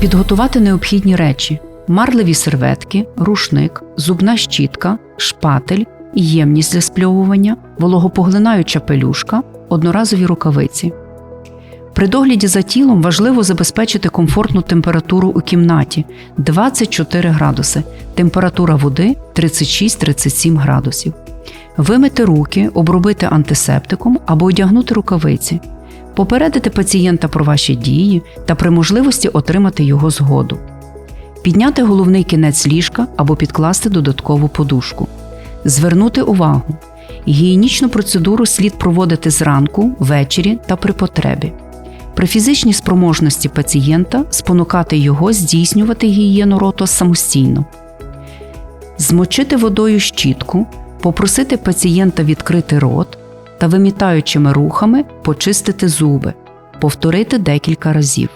Підготувати необхідні речі: марливі серветки, рушник, зубна щітка, шпатель, ємність для спльовування, вологопоглинаюча пелюшка, одноразові рукавиці. При догляді за тілом важливо забезпечити комфортну температуру у кімнаті 24 градуси, температура води 36-37 градусів. Вимити руки, обробити антисептиком або одягнути рукавиці, попередити пацієнта про ваші дії та при можливості отримати його згоду, підняти головний кінець ліжка або підкласти додаткову подушку, звернути увагу. Гігієнічну процедуру слід проводити зранку, ввечері та при потребі. При фізичній спроможності пацієнта спонукати його здійснювати гігієну рота самостійно, змочити водою щітку, попросити пацієнта відкрити рот та вимітаючими рухами почистити зуби, повторити декілька разів.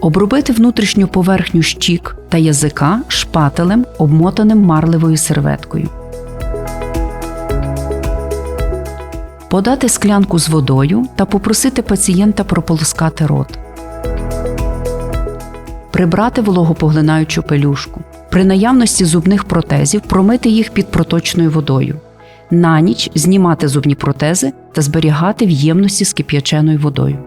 Обробити внутрішню поверхню щік та язика шпателем, обмотаним марливою серветкою. Подати склянку з водою та попросити пацієнта прополоскати рот. Прибрати вологопоглинаючу пелюшку. При наявності зубних протезів промити їх під проточною водою. На ніч знімати зубні протези та зберігати в ємності з кип'яченою водою.